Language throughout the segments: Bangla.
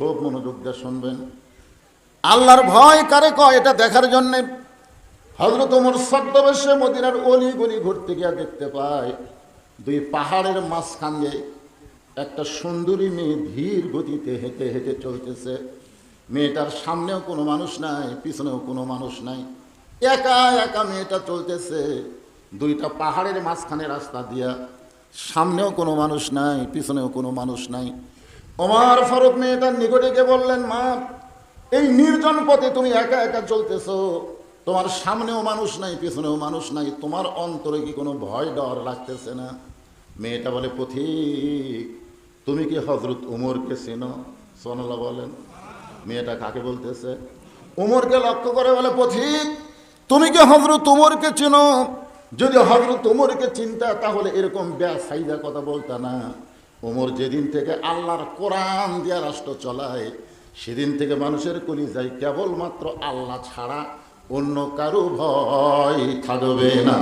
খুব মনোযোগ দিয়ে শুনবেন। আল্লাহর ভয় কারে কয় এটা দেখার জন্যে হজরত ওমর ছদ্মবেশে মদিনার অলি গলি ঘুরতে গিয়ে দেখতে পায়, দুই পাহাড়ের মাঝখান দিয়ে একটা সুন্দরী মেয়ে ধীর গতিতে হেঁটে হেঁটে চলতেছে। মেয়েটার সামনেও কোনো মানুষ নাই, পিছনেও কোনো মানুষ নাই। একা একা মেয়েটা চলতেছে, দুইটা পাহাড়ের মাঝখানে রাস্তা দিয়া। সামনেও কোনো মানুষ নাই, পিছনেও কোনো মানুষ নাই। ওমার ফারুক মেয়েটার নিকটে বললেন, মা, এই নির্জন পথে তুমি একা একা চলতেছো। তোমার সামনেও মানুষ নাই, পিছনেও মানুষ নাই। তোমার অন্তরে কি কোনো ভয় ডর লাগতেছে না? মেয়েটা বলে, পথিক, তুমি কি হজরত উমরকে চেনো? সোনালা বলেন, মেয়েটা কাকে বলতেছে? উমরকে লক্ষ্য করে বলে, পথিক, তুমি কি হজরত উমরকে চেনো? যদি হজরত উমরকে চিন্তা, তাহলে এরকম ব্যাসাইদা কথা বলতা না। উমর যেদিন থেকে আল্লাহর কোরআন দিয়া রাষ্ট্র চলায়, সেদিন থেকে মানুষের কলি যায় কেবলমাত্র আল্লাহ ছাড়া অন্য কারও ভয় থাকবে না।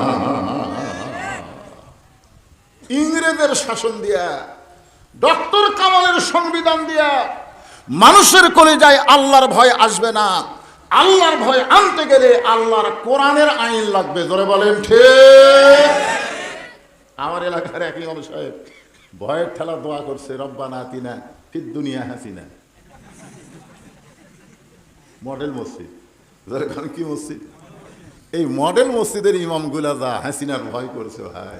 ইংরেজের শাসন দিয়া, ডক্টর কামালের সংবিধান দিয়া মানুষের কলে যায় আল্লাহর ভয় আসবে না। আল্লাহর ভয় আনতে গেলে আল্লাহর কোরআনের আইন লাগবে। ধরে বলেন, ঠিক? আমার এলাকার একই সাহেব ভয়ের ঠেলা দোয়া করছে রব্বা রব্বানা তিনা ফির দুনিয়া হাসিনা। মডেল মসজিদ। কি মসজিদ? এই মডেল মসজিদের ইমামগুলা যা হাসিনার ভয় করছে ভাই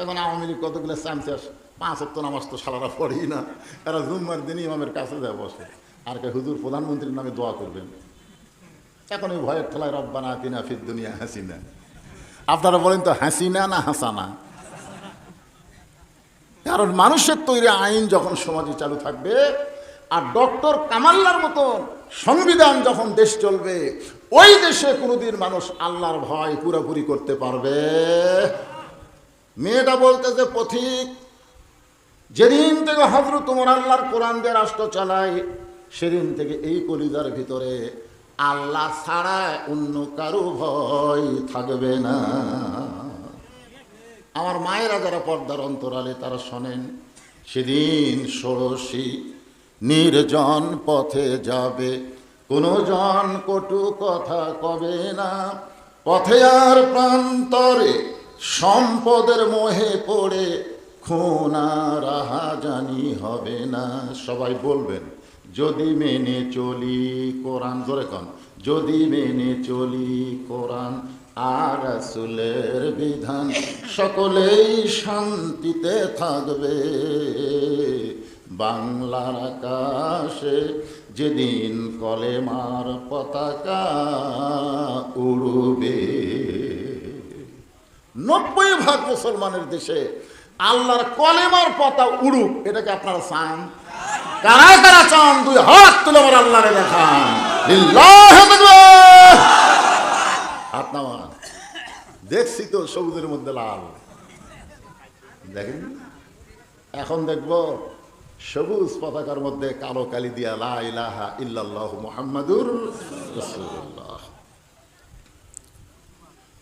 এখন আওয়ামী লীগ কতগুলো চামচাস পাঁচ অক্ট নামাজ তো সালারা পড়েই না। এরা জুম্মার দিনই ইমামের কাছে যায়, বসে। আর কে হুজুর, প্রধানমন্ত্রীর নামে দোয়া করবেন। এখন ওই ভয়ের ঠেলায় রব্বা রব্বানা তিনা ফির দুনিয়া হাসিনা। আপনারা বলেন তো, হাসিনা না হাসানা? কারণ মানুষের তৈরি আইন যখন সমাজে চালু থাকবে, আর ডক্টর কামাল্লার মতো সংবিধান যখন দেশ চলবে, ওই দেশে কোনোদিন মানুষ আল্লাহর ভয় পুরোপুরি করতে পারবে। মেয়েটা বলতে যে পথিক, যেদিন থেকে হজরত তোমার আল্লাহর কোরআন দিয়ে রাষ্ট্র চালায়, সেদিন থেকে এই কলিজার ভিতরে আল্লাহ ছাড়া অন্য কারও ভয় থাকবে না। আমার মায়েরা যারা পর্দার অন্তরালে, তারা শোনেন, সেদিন ষোড়শী নির্জন পথে যাবে। কোনো জন কটু কথা কবে না। পথে আর প্রান্তরে সম্পদের মোহে পড়ে, খুনা রাহা জানি হবে না। সবাই বলবেন যদি মেনে চলি কোরআন ধরে কন। যদি মেনে চলি কোরআন, আর রাসূলের বিধান সকলেই শান্তিতে থাকবে। বাংলার আকাশে যেদিন কলেমার পতাকা উড়বে। নব্বই ভাগ মুসলমানের দেশে আল্লাহর কলেমার পতা উড়ুক, এটাকে আপনারা চান কারা কারা চান, দুই হাত তুলে আমার আল্লাহরে দেখান। হাত নামান। দেখছি তো সবুজের মধ্যে লাল। দেখেন এখন দেখব সবুজ পতাকার মধ্যে কালো কালি দিয়া লা ইলাহা ইল্লাল্লাহু মুহাম্মাদুর রাসূলুল্লাহ।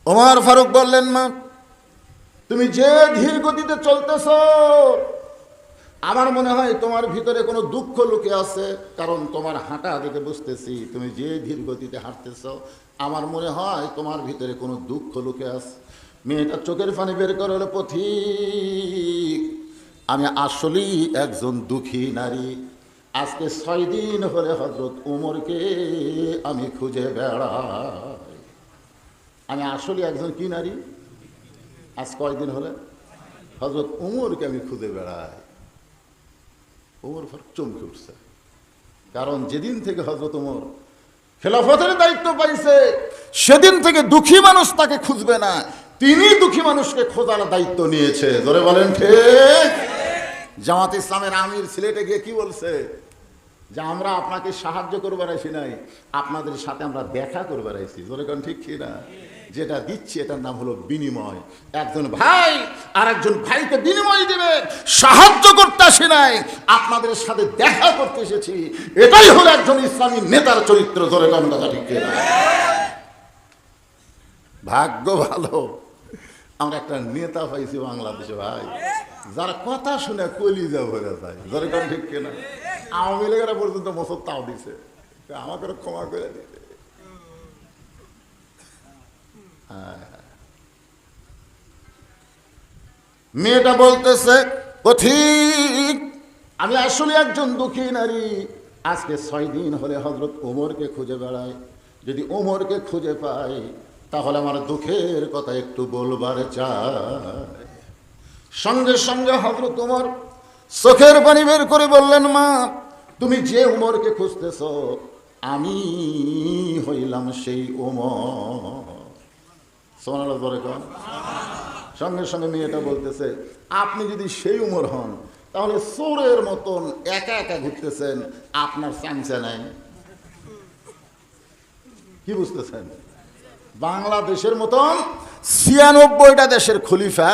ওমর ফারুক বললেন, মা, তুমি যে ধীর গতিতে চলতেছ আমার মনে হয় তোমার ভিতরে কোনো দুঃখ লুকে আছে, কারণ তোমার হাঁটা দেখে বুঝতেছি, তুমি যে ধীর গতিতে হাঁটতেছ, আমার মনে হয় তোমার ভিতরে কোনো দুঃখ লুকে আছে। মেয়েটা চোখের পানি বের করে হলো পথিক, আমি আসলেই একজন দুঃখী নারী। আজকে ছয় দিন হলে হজরত উমরকে আমি খুঁজে বেড়াই। আমি আসলে একজন কি নারী? আজ কয়দিন হলে? হজরত উমরকে আমি খুঁজে বেড়াই। উমর ফারুক চমকে উঠছে। কারণ যেদিন থেকে হজরত উমর খেলাফতের দায়িত্ব পাইছে, সেদিন থেকে দুঃখী মানুষ তাকে খুঁজবে না। তিনি দুঃখী মানুষকে খোঁজার দায়িত্ব নিয়েছে। ধরে বলেন ঠিক? জামাত ইসলামের আমির সিলেটে গিয়ে কি বলছে? যে আমরা আপনাকে সাহায্য করবার আইসি নাই, আপনাদের সাথে আমরা দেখা করবার আইসি ধরে কোন ঠিক কি না যেটা দিচ্ছি, এটার নাম হলো বিনিময়। একজন ভাই আর একজন ভাইকে বিনিময় দেবে। সাহায্য করতে আসি নাই, আপনাদের সাথে দেখা করতে এসেছি। এটাই হলো একজন ইসলামী নেতার চরিত্র, ধরে কোন কথা ঠিক ভাগ্য ভালো। আমরা একটা নেতা পাইছি বাংলাদেশে, ভাই। যারা কথা শুনে কলিজা ভরে যায় কোন ঠিক কিনা? আওয়ামী লীগেরা পর্যন্ত বছর তাও দিছে। আমাকে ক্ষমা করে দিতে হ্যাঁ। মেয়েটা বলতেছে, ও ঠিক, আমি আসলে একজন দুঃখী নারী। আজকে ছয় দিন হলে হজরত ওমরকে খুঁজে বেড়ায়। যদি ওমরকে খুঁজে পাই তাহলে আমার দুঃখের কথা একটু বলবার চাই। সঙ্গে সঙ্গে হজরত উমর চোখের পানি বের করে বললেন, মা, তুমি যে ওমরকে খুঁজতেছ, আমি হইলাম সেই উমর সঙ্গে সঙ্গে মেয়েটা বলতেছে, আপনি যদি সেই উমর হন, তাহলে চোরের মতন একা একা ঘুরতেছেন, আপনার চামচা নাই। কি বুঝতেছেন? বাংলাদেশের মতন ছিয়ানব্বইটা দেশের খলিফা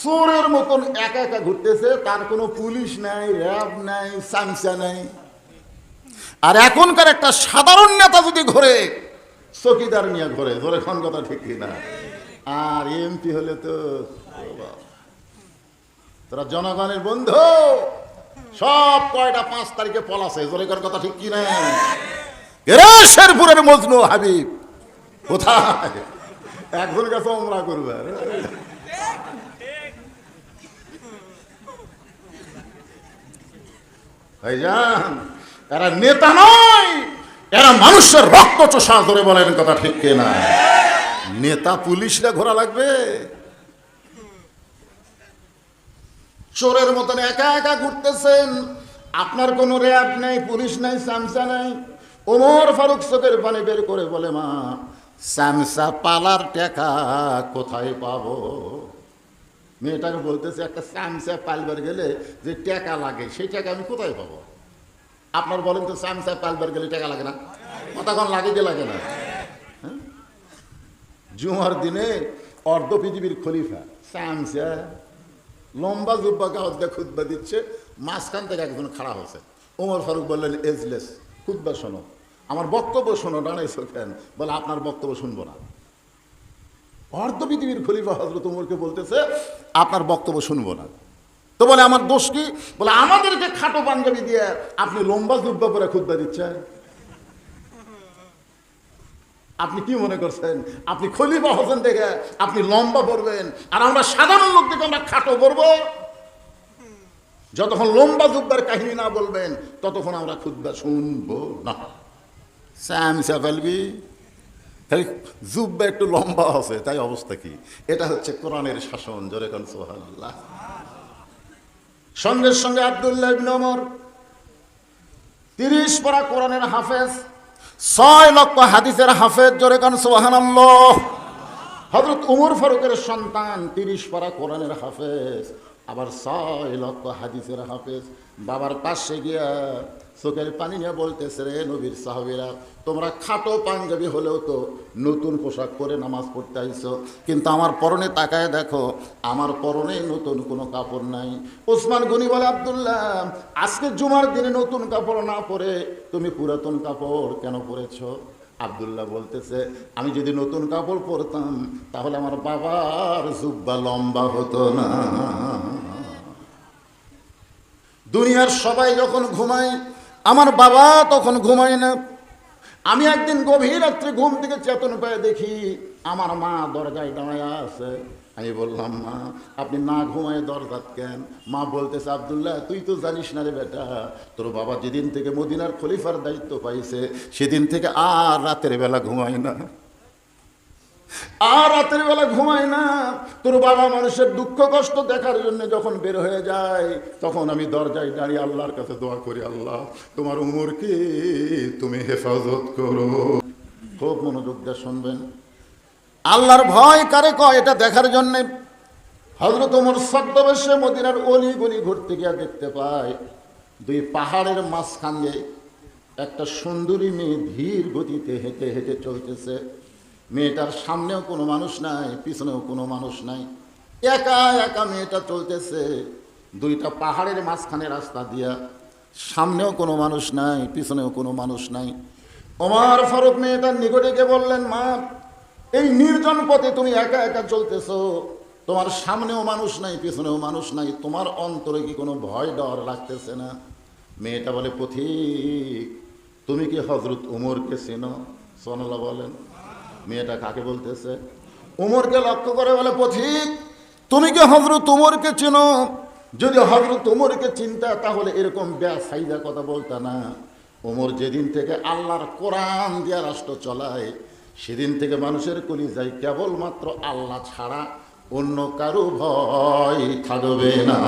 চোরের মতন একা একা ঘুরতেছে, তার কোনো পুলিশ নাই, র্যাব নাই, চামচা নাই। আর এখনকার একটা সাধারণ নেতা যদি ঘোরে চকিদার নিয়ে ঘোরে ধরে খন কথা ঠিক কিনা আর এমপি হলে তো তোরা জনগণের বন্ধু! সব কয়টা পাঁচ তারিখে পলাছে জোরেকার কথা ঠিক কিনা শেরপুরের মজনু হাবিব, কোথায়? একজন কাছে ওমরা করবে। ভাইজান, এরা নেতা নয়! এরা মানুষের রক্ত চোষা ধরে বলেন কথা ঠিক কিনা। নেতা পুলিশরা ঘোরা লাগবে। চোরের মতন একা একা ঘুরতেছেন। আপনার কোনো র্যাব নেই, পুলিশ নাই, সামসা নাই। ওমর ফারুক চোখের পানি বের করে বলে, মা, সামসা পালার টাকা কোথায় পাবো? মেয়েটাকে বলতেছে, একটা সামসা পালবার গেলে যে টাকা লাগে, সেই টাকা আমি কোথায় পাবো? আপনার বলেন তো সামসা পালবার গেলে টাকা লাগে না? কতক্ষণ লাগে যে লাগে না? হ্যাঁ? জুমার দিনে অর্ধ পৃথিবীর খলিফা সামসা লম্বা জুব্বা কাগজ দিয়ে খুদ্া দিচ্ছে, মাঝখান থেকে একজন খাড়া হয়েছে। ওমর ফারুক বললেন, এজলেস খুদ্া শোনো। আমার বক্তব্য শোনো ডানাইছো কেন? বলে, আপনার বক্তব্য শুনব না। অর্ধ পৃথিবীর খলিফা হজরত উমরকে বলতেছে, আপনার বক্তব্য শুনব না। তো বলে, আমার দোষ কি? বলে, আমাদেরকে খাটো পাঞ্জাবি দিয়ে আপনি লম্বা জুব্বা পরে খুদ্া দিচ্ছেন। আপনি কি মনে করছেন? আপনি খলিফা হোসেন থেকে আপনি লম্বা পড়বেন আর আমরা সাধারণ লোক থেকে আমরা খাটো পড়ব যতক্ষণ লম্বা জুব্বার কাহিনী না বলবেন, ততক্ষণ আমরা খুদ্া শুনব না। স্যাম স্যাফেলবি তাই জুব্বা একটু লম্বা আছে, তাই অবস্থা কি? এটা হচ্ছে কোরআনের শাসন, জোরে কান সোহাল্লাহ সঙ্গে সঙ্গে আবদুল্লাহ নমর তিরিশ পরা কোরআনের হাফেজ, ছয় লক্ষ হাদিসের হাফেজ, জোরে কান সোহানাল্লাহ হজরত উমর ফারুকের সন্তান, তিরিশ পারা কোরআনের হাফেজ, আবার ছয় লক্ষ হাদিসের হাফেজ, বাবার পাশে গিয়া চোখের পানি নিয়ে বলতেছে রে নবীর সাহাবিরা, তোমরা খাটো পাঞ্জাবি হলেও তো নতুন পোশাক পরে নামাজ পড়তে আইছো। কিন্তু আমার পরনে তাকায় দেখো, আমার পরনে নতুন কোনো কাপড় নাই। ওসমান গনি বলে, আবদুল্লাহ, আজকে জুমার দিনে নতুন কাপড় না পরে তুমি পুরাতন কাপড় কেন পরেছো? আবদুল্লাহ বলতেছে, আমি যদি নতুন কাপড় পরতাম, তাহলে আমার বাবার জুব্বা লম্বা হতো না। দুনিয়ার সবাই যখন ঘুমায় আমার বাবা তখন ঘুমায় না। আমি একদিন গভীর রাত্রে ঘুম থেকে চেতন পেয়ে দেখি আমার মা দরজায় দাঁড়ায় আছে। আমি বললাম, মা, আপনি না ঘুমায় দরজাত কেন মা বলতেছে, আবদুল্লাহ, তুই তো জানিস না রে বেটা, তোর বাবা যেদিন থেকে মদিনার খলিফার দায়িত্ব পাইছে, সেদিন থেকে আর রাতের বেলা ঘুমায় না। আর রাতের বেলা ঘুমায় না। তোর বাবা মানুষের দুঃখ কষ্ট দেখার জন্য যখন বের হয়ে যায়, তখন আমি দরজায় দাঁড়িয়ে আল্লাহর কাছে দোয়া করি, আল্লাহ, তোমার উমরকে তুমি হেফাজত করো। খুব মনোযোগ দিয়ে শুনবেন। আল্লাহর ভয় কারে কয় এটা দেখার জন্যে? হজরত ওমর ছদ্মবেশে মদিনার অলি গলি ঘুরতে গিয়ে দেখতে পায়, দুই পাহাড়ের মাঝখান দিয়ে একটা সুন্দরী মেয়ে ধীর গতিতে হেঁটে হেঁটে চলতেছে। মেয়েটার সামনেও কোনো মানুষ নাই, পিছনেও কোনো মানুষ নাই। একা একা মেয়েটা চলতেছে। দুইটা পাহাড়ের মাঝখানে রাস্তা দিয়া সামনেও কোনো মানুষ নাই, পিছনেও কোনো মানুষ নাই। ওমার ফারুক মেয়েটার নিকটে বললেন, মা, এই নির্জন পথে তুমি একা একা চলতেছ। তোমার সামনেও মানুষ নাই, পিছনেও মানুষ নাই। তোমার অন্তরে কি কোনো ভয় ডর লাগতেছে না? মেয়েটা বলে, পথিক, তুমি কি হজরত উমরকে চেনো? সোনালা বলেন মেয়েটা কাকে বলতেছে? উমরকে লক্ষ্য করে বলে, পথিক, তুমি কি হজরত উমরকে চেনো? যদি হজরত উমরকে চিন্তা, তাহলে এরকম ব্যাসাইদা কথা বলতা না। ওমর যেদিন থেকে আল্লাহর কোরআন দিয়া রাষ্ট্র চলায়, সেদিন থেকে মানুষের কলি যায় কেবলমাত্র আল্লাহ ছাড়া অন্য কারও ভয় থাকবে না।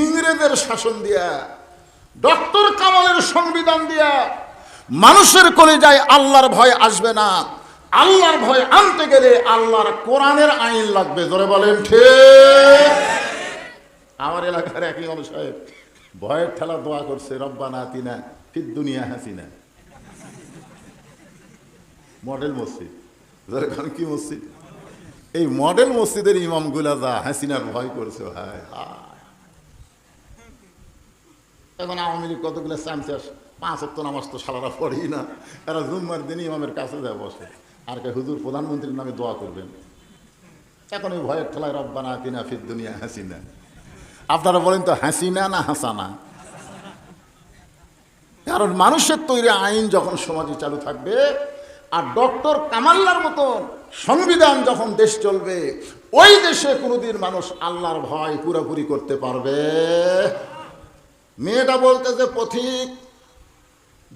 ইংরেজের শাসন দিয়া, ডক্টর কামালের সংবিধান দিয়া মানুষের কলে যায় আল্লাহর ভয় আসবে না। আল্লাহর ভয় আনতে গেলে আল্লাহর কোরআনের আইন লাগবে। ধরে বলেন, ঠিক? আমার এলাকার একই সাহেব, ভয়ের ঠেলা দোয়া করছে রব্বা রব্বানা তিনা ফির দুনিয়া হাসিনা। মডেল মসজিদ। ধরে কি মসজিদ? এই মডেল মসজিদের ইমামগুলা যা হাসিনার ভয় করছে ভাই। এখন আওয়ামী লীগ কতগুলো চামচাস পাঁচ অক্ট নামাজ তো সালারা পড়েই না। এরা জুম্মার দিনই ইমামের কাছে যায় বসে। আর কে হুজুর, প্রধানমন্ত্রীর নামে দোয়া করবেন। এখন ওই ভয়ের ঠেলায়, রব্বানা তিনা ফির দুনিয়া হাসিনা। আপনারা বলেন তো, হাসিনা না হাসানা? কারণ মানুষের তৈরি আইন যখন সমাজে চালু থাকবে, আর ডক্টর কামাল্লার মতন সংবিধান যখন দেশ চলবে, ওই দেশে কোনোদিন মানুষ আল্লাহর ভয় পুরোপুরি করতে পারবে। মেয়েটা বলতেছে, পথিক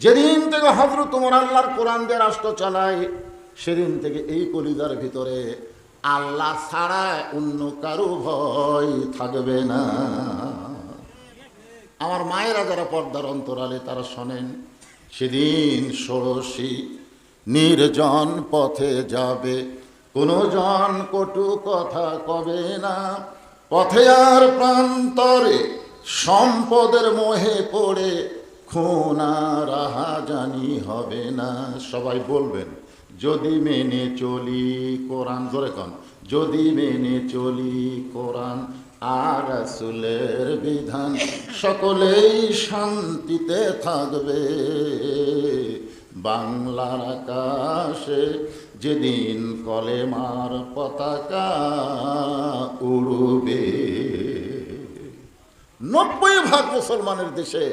যেদিন থেকে হজরত তোমার আল্লাহর কোরআন দিয়ে রাষ্ট্র চালায়, সেদিন থেকে এই কলিদার ভিতরে আল্লাহ ছাড়া অন্য কারও ভয় থাকবে না। আমার মায়েরা যারা পর্দার অন্তরালে তারা শোনেন, সেদিন ষোড়শী নির্জন পথে যাবে, কোনো জন কটু কথা কবে না। পথে আর প্রান্তরে সম্পদের মোহে পড়ে খুনা রাহা জানি হবে না। সবাই বলবেন, যদি মেনে চলি কোরআন। জোরে কন, যদি মেনে চলি কোরআন আর রাসূলের বিধান। সকলেই শান্তিতে থাকবে। বাংলার আকাশে যেদিন কলেমার পতাকা উড়বে, নব্বই ভাগ মুসলমানের দেশে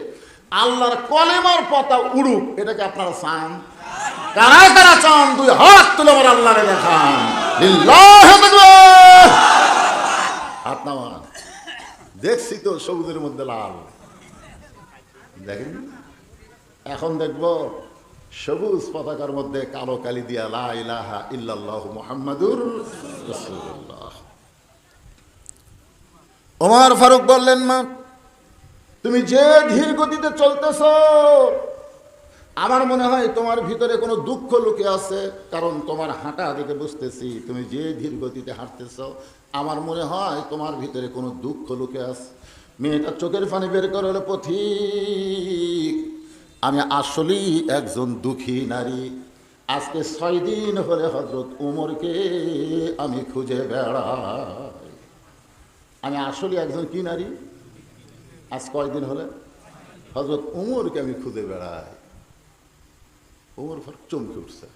আল্লাহর কলেমার পতা উড়ুক, এটাকে আপনারা চান? কারা কারা চান? দুই হাত তুলে আমার আল্লাহরে দেখান। দেখছি তো সবুজের মধ্যে লাল। দেখেন এখন দেখব সবুজ পতাকার মধ্যে কালো কালি দিয়া লা ইলাহা ইল্লাল্লাহু মুহাম্মাদুর রাসূলুল্লাহ। ওমর ফারুক বললেন, মা তুমি যে ধীর গতিতে চলতেছ, আমার মনে হয় তোমার ভিতরে কোনো দুঃখ লুকে আছে, কারণ তোমার হাঁটা দেখে বুঝতেছি তুমি যে ধীর গতিতে হাঁটতেছ, আমার মনে হয় তোমার ভিতরে কোনো দুঃখ লুকে আছে। মেয়েটা চোখের পানি বের করে হলো পথিক, আমি আসলেই একজন দুঃখী নারী। আজকে ছয় দিন হলে হজরত উমরকে আমি খুঁজে বেড়াই। আমি আসলে একজন কি নারী? আজ কয়দিন হলে? হজরত উমরকে আমি খুঁজে বেড়াই। উমর ফারুক চমকে উঠছে।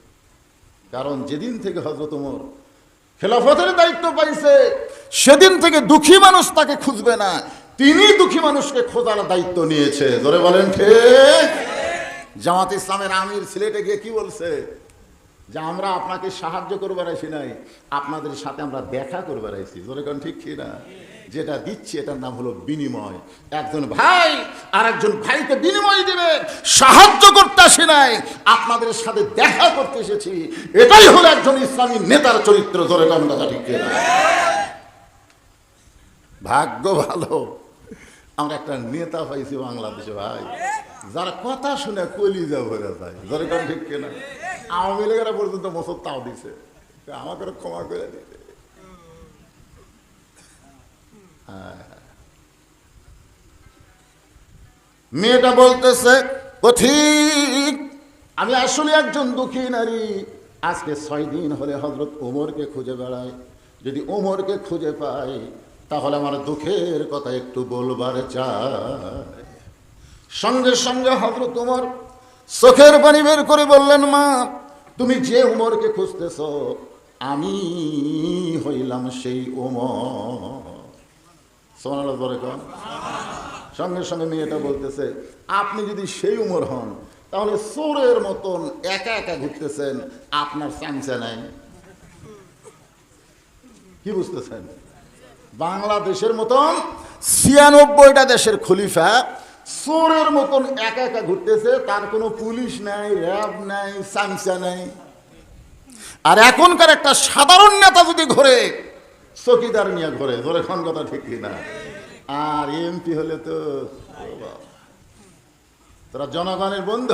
কারণ যেদিন থেকে হজরত উমর খেলাফতের দায়িত্ব পাইছে, সেদিন থেকে দুঃখী মানুষ তাকে খুঁজবে না। তিনি দুঃখী মানুষকে খোঁজার দায়িত্ব নিয়েছে। ধরে বলেন ঠিক? জামাত ইসলামের আমির সিলেটে গিয়ে কি বলছে? যে আমরা আপনাকে সাহায্য করবার আইসি নাই, আপনাদের সাথে আমরা দেখা করবার আইসি ধরে কোন ঠিক কি না যেটা দিচ্ছি, এটার নাম হলো বিনিময়। একজন ভাই আর একজন ভাইকে বিনিময় দেবে। সাহায্য করতে আসি নাই, আপনাদের সাথে দেখা করতে এসেছি। এটাই হলো একজন ইসলামী নেতার চরিত্র, ধরে কোন কথা ঠিক ভাগ্য ভালো। আমরা একটা নেতা পাইছি বাংলাদেশে, ভাই। যারা কথা শুনে কলিজা ভরে যায় কোন ঠিক কিনা? আওয়ামী লীগেরা পর্যন্ত মসদ তাও দিছে। আমাকে ক্ষমা করে দিতে হ্যাঁ। মেয়েটা বলতেছে ঠিক আমি আসলে একজন দুঃখী নারী। আজকে ছয় দিন হলে হজরত ওমরকে খুঁজে বেড়াই। যদি ওমরকে খুঁজে পাই, তাহলে আমার দুঃখের কথা একটু বলবার চাই। সঙ্গে সঙ্গে হজরত উমর চোখের পানি বের করে বললেন, মা, তুমি যে উমরকে খুঁজতেছ, আমি হইলাম সেই ওমর। সঙ্গে সঙ্গে মেয়েটা বলতেছে, আপনি যদি সেই উমর হন, তাহলে চোরের মতন একা একা ঘুরতেছেন, আপনার চান্সে নাই। কি বুঝতেছেন? বাংলাদেশের মতন ছিয়ানব্বইটা দেশের খলিফা চোরের মতন একা একা ঘুরতেছে, তার কোনো পুলিশ নাই, র্যাব নাই সাংসা নাই। আর এখনকার একটা সাধারণ নেতা যদি ঘোরে চকিদার নিয়ে ঘরে, ধরে খন কথা ঠিক না আর এমপি হলে তো তোরা জনগণের বন্ধু।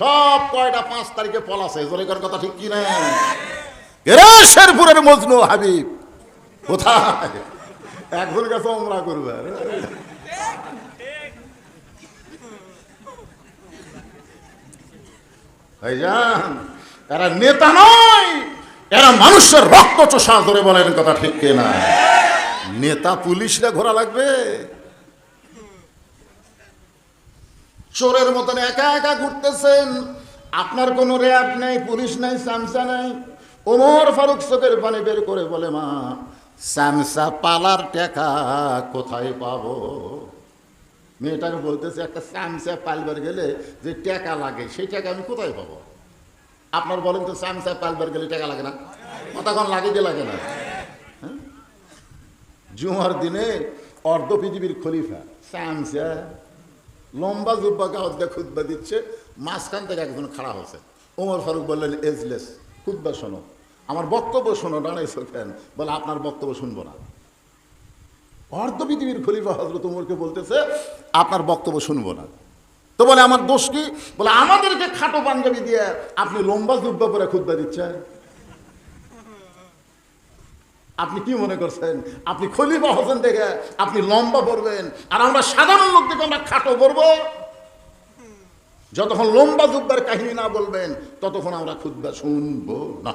সব কয়টা পাঁচ তারিখে পলাছে জোরে কর কথা ঠিক কি না এরা শেরপুরের মজনু হাবিব, কোথায়? এখন কাছে ওমরা করবে। ভাইজান, এরা নেতা নয়। এরা মানুষের রক্ত চোষা ধরে বলেন কথা ঠিক না নেতা পুলিশরা ঘোরা লাগবে। চোরের মতন একা একা ঘুরতেছেন। আপনার কোনো র্যাব নেই, পুলিশ নাই, সামসা নাই। ওমর ফারুক চোখের পানি বের করে বলে, মা, সামসা পালার টাকা কোথায় পাবো? মেয়েটাকে বলতেছে, একটা সামসা পালবার গেলে যে টাকা লাগে, সেই টাকা আমি কোথায় পাবো? আপনার বলেন তো সামসা পালবার গেলে টাকা লাগে না? কতক্ষণ লাগে যে লাগে না? হ্যাঁ? জুমার দিনে অর্ধ পৃথিবীর খলিফা সামসা লম্বা জুব্বা কাগজ দিয়ে খুদ্া দিচ্ছে, মাঝখান থেকে একজন খাড়া হয়েছে। ওমর ফারুক বললেন, এজলেস খুদ্া শোনো। আমার বক্তব্য শোনো ডানাইছো কেন বলে, আপনার বক্তব্য শুনব না। অর্ধ পৃথিবীর খলিফা হজরত উমরকে বলতেছে, আপনার বক্তব্য শুনব না। তো বলে, আমার দোষ কি? বলে, আমাদেরকে খাটো পাঞ্জাবি দিয়ে আপনি লম্বা জুব্বা পরে খুদ্া দিচ্ছেন। আপনি কি মনে করছেন? আপনি খলিফা হোসেন থেকে আপনি লম্বা পড়বেন আর আমরা সাধারণ লোক থেকে আমরা খাটো পড়ব যতক্ষণ লম্বা জুব্বার কাহিনী না বলবেন, ততক্ষণ আমরা খুদ্া শুনব না।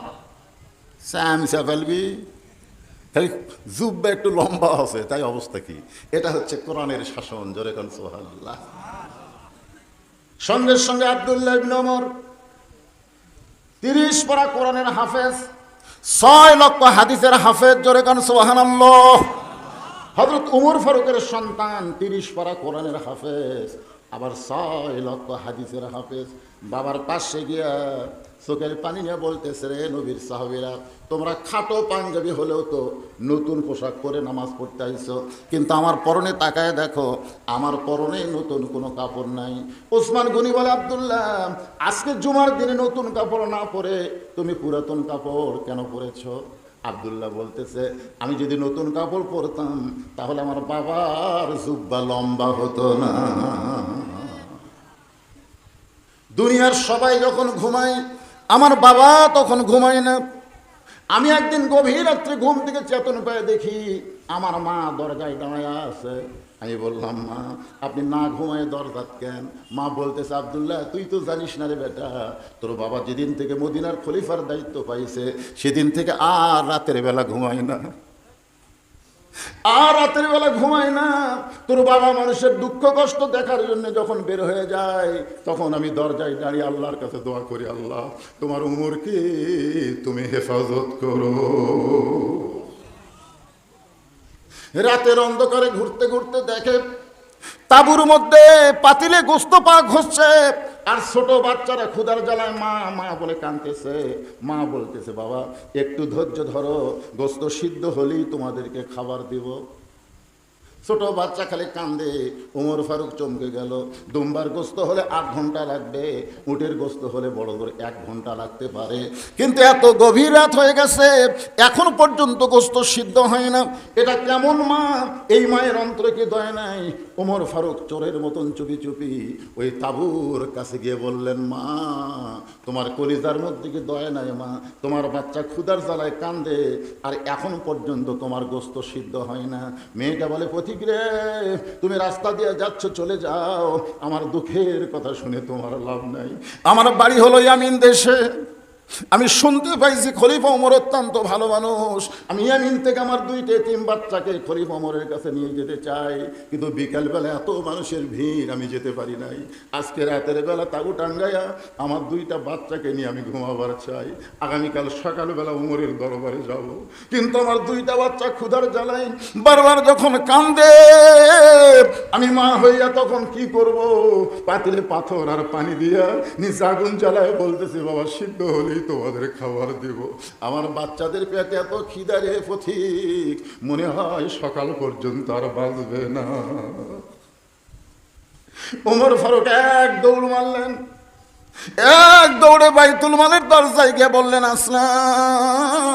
স্যাম ফেলবি খালি জুব্বা একটু লম্বা আছে, তাই অবস্থা কি? এটা হচ্ছে কোরআনের শাসন, জোরে কান সোহাল্লাহ সঙ্গে সঙ্গে আবদুল্লাহ নমর তিরিশ পরা কোরআনের হাফেজ, ছয় লক্ষ হাদিসের হাফেজ, জোরে কান সোহানাল্লাহ হজরত উমর ফারুকের সন্তান, তিরিশ পারা কোরআনের হাফেজ, আবার ছয় লক্ষ হাদিসের হাফেজ, বাবার পাশে গিয়া চোখের পানি নিয়ে বলতেছে রে নবীর সাহাবিরা, তোমরা খাটো পাঞ্জাবি হলেও তো নতুন পোশাক পরে নামাজ পড়তে আইছো। কিন্তু আমার পরনে তাকায় দেখো, আমার পরনে নতুন কোনো কাপড় নাই। ওসমান গনি বলে, আবদুল্লাহ, আজকে জুমার দিনে নতুন কাপড় না পরে তুমি পুরাতন কাপড় কেন পরেছো? আবদুল্লাহ বলতেছে, আমি যদি নতুন কাপড় পরতাম, তাহলে আমার বাবার জুব্বা লম্বা হতো না। দুনিয়ার সবাই যখন ঘুমায় আমার বাবা তখন ঘুমায় না। আমি একদিন গভীর রাত্রে ঘুম থেকে চেতন পেয়ে দেখি আমার মা দরজায় দাঁড়ায় আছে। আমি বললাম, মা, আপনি না ঘুমায় দরজাত কেন? মা বলতেছে, আবদুল্লাহ, তুই তো জানিস না রে বেটা, তোর বাবা যেদিন থেকে মদিনার খলিফার দায়িত্ব পাইছে, সেদিন থেকে আর রাতের বেলা ঘুমায় না। আর রাতের বেলা ঘুমায় না। তোর বাবা মানুষের দুঃখ কষ্ট দেখার জন্য যখন বের হয়ে যায়, তখন আমি দরজায় দাঁড়িয়ে আল্লাহর কাছে দোয়া করি, আল্লাহ, তোমার উমর কি তুমি হেফাজত করো। রাতের অন্ধকারে ঘুরতে ঘুরতে দেখে তাবুর মধ্যে পাতিলে গোস্ত পাক হচ্ছে। আর ছোট বাচ্চারা ক্ষুদার জ্বালায় মা মা বলে কাঁদতেছে। মা বলতেছে, বাবা, একটু ধৈর্য ধরো, গোস্ত সিদ্ধ হলেই তোমাদেরকে খাবার দিব। ছোট বাচ্চা খালি কান্দে, উমর ফারুক চমকে গেল। দুম্বার গোস্ত হলে আট ঘণ্টা লাগবে, উটের গোস্ত হলে বড় করে এক ঘণ্টা লাগতে পারে। কিন্তু এত গভীর রাত হয়ে গেছে, এখন পর্যন্ত গোস্ত সিদ্ধ হয় না। এটা কেমন মা? এই মায়ের অন্তরে কি দয় নাই? উমর ফারুক চোরের মতন চুপি চুপি ওই তাবুর কাছে গিয়ে বললেন, মা, তোমার কলিজার মধ্যে কি দয়া নাই মা? তোমার বাচ্চা ক্ষুদার জ্বালায় কান্দে, আর এখন পর্যন্ত তোমার গোস্ত সিদ্ধ হয় না। মেয়েটা বলে, পথিক রে, তুমি রাস্তা দিয়ে যাচ্ছ, চলে যাও। আমার দুঃখের কথা শুনে তোমার লাভ নাই। আমার বাড়ি হলো ইয়ামিন দেশে। আমি শুনতে পাইছি, খলিফা ওমর অত্যন্ত ভালো মানুষ। আমি এমিন থেকে আমার দুইটে, তিন বাচ্চাকে খলিফা ওমরের কাছে নিয়ে যেতে চাই। কিন্তু বিকালবেলা এত মানুষের ভিড়, আমি যেতে পারি নাই। আজকে রাতের বেলা তাগু টাঙ্গাইয়া আমার দুইটা বাচ্চাকে নিয়ে আমি ঘুমাবার চাই। আগামীকাল সকালবেলা উমরের দরবারে যাব। কিন্তু আমার দুইটা বাচ্চা ক্ষুধার জ্বালাই বারবার যখন কান্দে, আমি মা হইয়া তখন কি করব? পাতিলে পাথর আর পানি দিয়া নিজ আগুন জ্বালায় বলতেছে, বাবা, সিদ্ধ হলেই তোমাদের খাবার দেব। আমার বাচ্চাদের পেটে এত খিদা রে পথিক মনে হয় সকাল পর্যন্ত আর বাঁচবে না। ওমর ফারুক এক দৌড় মারলেন। এক দৌড়ে বাইতুল মালের দরজায় গিয়ে বললেন, আসলাম।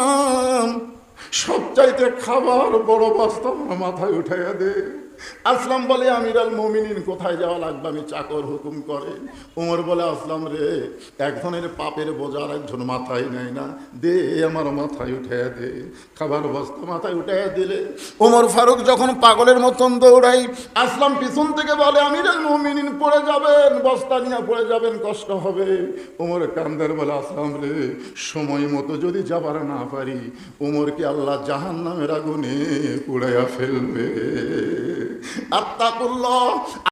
সবচাইতে খাবার বড় বস্তা আমার মাথায় উঠাইয়া দে। আসলাম বলে আমিরাল মমিনিন কোথায় যাওয়া লাগবে? আমি চাকর হুকুম করে। উমর বলে, আসলাম রে, একজনের পাপের বোঝার একজন মাথায় নেয় না। দে আমার মাথায় উঠাইয়া দে। খাবার বস্তা মাথায় উঠাইয়া দিলে। ওমর ফারুক যখন পাগলের মতন দৌড়াই, আসলাম পিছন থেকে বলে, আমিরাল মমিনিন পড়ে যাবেন, বস্তা নিয়ে পড়ে যাবেন, কষ্ট হবে। ওমর কান্দার বলে, আসলাম রে, সময় মতো যদি যাবার না পারি ওমরকে আল্লাহ জাহান নামের আগুনে পুড়াইয়া ফেলবে। আত্মাকুল্লাহ।